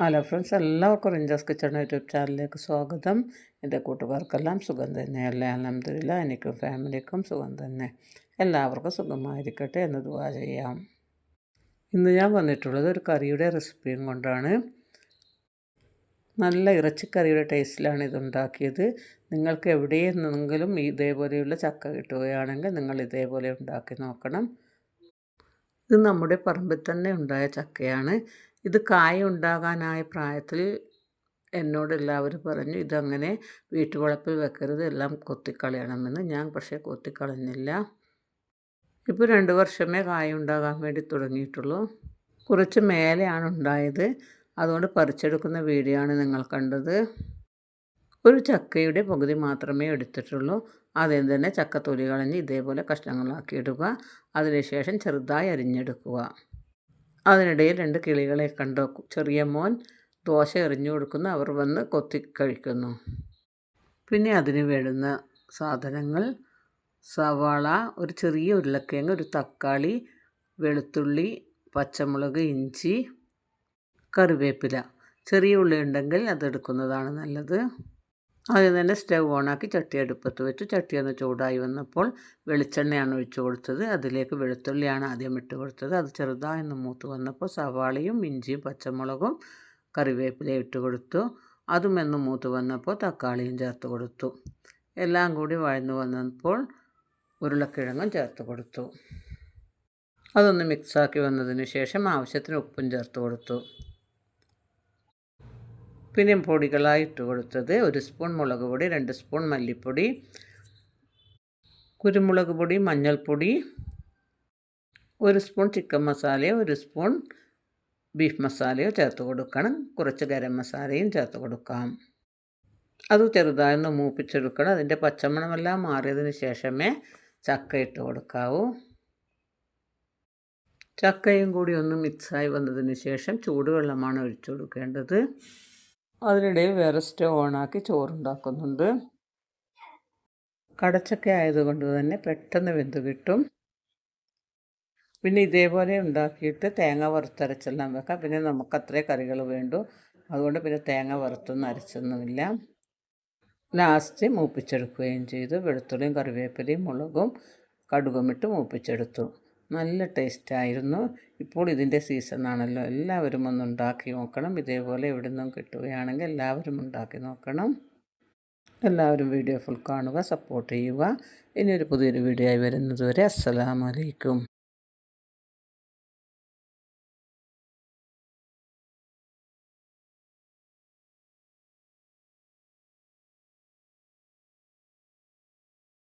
Hello friends എല്ലാവർക്കും റിഞ്ചാസ് kitchen YouTube ചാനലിലേക്ക് സ്വാഗതം. എന്റെ കൂട്ടുകാർക്കെല്ലാം സുഖം തന്നെ. അല്ലേ അലഹമില്ല എനിക്കും ഫാമിലിക്കും സുഖം തന്നെ. എല്ലാവർക്കും സുഖമായിരിക്കട്ടെ എന്ന് ദുവാ ചെയ്യാം. ഇന്ന് ഞാൻ വന്നിട്ടുള്ളത് ഒരു കറിയുടെ റെസിപ്പിയും കൊണ്ടാണ്. നല്ല ഇറച്ചിക്കറിയുടെ ടേസ്റ്റിലാണ് ഇതുണ്ടാക്കിയത്. നിങ്ങൾക്ക് എവിടെയെന്നെങ്കിലും ഇതേപോലെയുള്ള ചക്ക കിട്ടുകയാണെങ്കിൽ നിങ്ങൾ ഇതേപോലെ ഉണ്ടാക്കി നോക്കണം. ഇത് നമ്മുടെ പറമ്പിൽ തന്നെ ഉണ്ടായ ചക്കയാണ്. ഇത് കായ ഉണ്ടാകാനായ പ്രായത്തിൽ എന്നോട് എല്ലാവരും പറഞ്ഞു ഇതങ്ങനെ വീട്ടുവളപ്പിൽ വെക്കരുത് എല്ലാം കൊത്തിക്കളയണമെന്ന്. ഞാൻ പക്ഷേ കൊത്തിക്കളഞ്ഞില്ല. ഇപ്പോൾ രണ്ട് വർഷമേ കായ ഉണ്ടാകാൻ വേണ്ടി തുടങ്ങിയിട്ടുള്ളൂ. കുറച്ച് മേലെയാണ് ഉണ്ടായത്. അതുകൊണ്ട് പറിച്ചെടുക്കുന്ന വീഡിയോ ആണ് നിങ്ങൾ കണ്ടത്. ഒരു ചക്കയുടെ പകുതി മാത്രമേ എടുത്തിട്ടുള്ളൂ. ആദ്യം തന്നെ ചക്കത്തൊലി കളഞ്ഞ് ഇതേപോലെ കഷ്ണങ്ങളാക്കി ഇടുക അതിനുശേഷം ചെറുതായി അരിഞ്ഞെടുക്കുക. അതിനിടയിൽ രണ്ട് കിളികളെ കണ്ടു ചെറിയ മോൻ ദോശ എറിഞ്ഞു കൊടുക്കുന്നു. അവർ വന്ന് കൊത്തി കഴിക്കുന്നു. പിന്നെ അതിന് വേണ്ടുന്ന സാധനങ്ങൾ. സവാള ഒരു ചെറിയ ഉരുളക്കിഴങ്ങ് ഒരു തക്കാളി വെളുത്തുള്ളി പച്ചമുളക് ഇഞ്ചി കറിവേപ്പില. ചെറിയ ഉള്ളി ഉണ്ടെങ്കിൽ അതെടുക്കുന്നതാണ് നല്ലത്. ആദ്യം തന്നെ സ്റ്റവ് ഓണാക്കി ചട്ടി അടുപ്പത്ത് വെച്ച് ചട്ടി ഒന്ന് ചൂടായി വന്നപ്പോൾ വെളിച്ചെണ്ണയാണ് ഒഴിച്ചു കൊടുത്തത്. അതിലേക്ക് വെളുത്തുള്ളിയാണ് ആദ്യം ഇട്ട് കൊടുത്തത്. അത് ചെറുതായി ഒന്ന് മൂത്ത് വന്നപ്പോൾ സവാളയും ഇഞ്ചിയും പച്ചമുളകും കറിവേപ്പിലയും ഇട്ട് കൊടുത്തു. അതും എന്ന് മൂത്ത് വന്നപ്പോൾ തക്കാളിയും ചേർത്ത് കൊടുത്തു. എല്ലാം കൂടി വഴന്നു വന്നപ്പോൾ ഉരുളക്കിഴങ്ങും ചേർത്ത് കൊടുത്തു. അതൊന്ന് മിക്സാക്കി വന്നതിന് ശേഷം ആവശ്യത്തിന് ഉപ്പും ചേർത്ത് കൊടുത്തു. പിന്നെ പൊടികളായി ഇട്ട് കൊടുത്തത് ഒരു സ്പൂൺ മുളക് പൊടി രണ്ട് സ്പൂൺ മല്ലിപ്പൊടി കുരുമുളക് പൊടി മഞ്ഞൾപ്പൊടി ഒരു സ്പൂൺ ചിക്കൻ മസാലയോ ഒരു സ്പൂൺ ബീഫ് മസാലയോ ചേർത്ത് കൊടുക്കണം. കുറച്ച് ഗരം മസാലയും ചേർത്ത് കൊടുക്കാം. അത് ചെറുതായൊന്ന് മൂപ്പിച്ചെടുക്കണം. അതിന്റെ പച്ചമണമെല്ലാം മാറിയതിന് ശേഷമേ ചക്ക ഇട്ട് കൊടുക്കാവൂ. ചക്കയും കൂടി ഒന്ന് മിക്സായി വന്നതിന് ശേഷം ചൂടുവെള്ളമാണ് ഒഴിച്ചു കൊടുക്കേണ്ടത്. അതിനിടയിൽ വേറെ സ്റ്റവ് ഓണാക്കി ചോറുണ്ടാക്കുന്നുണ്ട്. കടച്ചക്ക ആയതുകൊണ്ട് തന്നെ പെട്ടെന്ന് വെന്ത് കിട്ടും. പിന്നെ ഇതേപോലെ ഉണ്ടാക്കിയിട്ട് തേങ്ങ വറുത്തരച്ചെല്ലാം വെക്കാം. പിന്നെ നമുക്ക് അത്രേ കറികൾ വേണ്ടു. അതുകൊണ്ട് പിന്നെ തേങ്ങ വറുത്തൊന്നും അരച്ചൊന്നുമില്ല. ലാസ്റ്റ് മൂപ്പിച്ചെടുക്കുകയും ചെയ്തു. വെളുത്തുള്ളിയും കറിവേപ്പിലയും മുളകും കടുകുമിട്ട് മൂപ്പിച്ചെടുത്തു. നല്ല ടേസ്റ്റായിരുന്നു. ഇപ്പോൾ ഇതിന്റെ സീസണാണല്ലോ എല്ലാവരും ഒന്ന് ഉണ്ടാക്കി നോക്കണം. ഇതേപോലെ എവിടെ നിന്നും കിട്ടുകയാണെങ്കിൽ എല്ലാവരും ഉണ്ടാക്കി നോക്കണം. എല്ലാവരും വീഡിയോ ഫുൾ കാണുക സപ്പോർട്ട് ചെയ്യുക. ഇനിയൊരു പുതിയൊരു വീഡിയോ ആയി വരുന്നതുവരെ അസ്സലാമലൈക്കും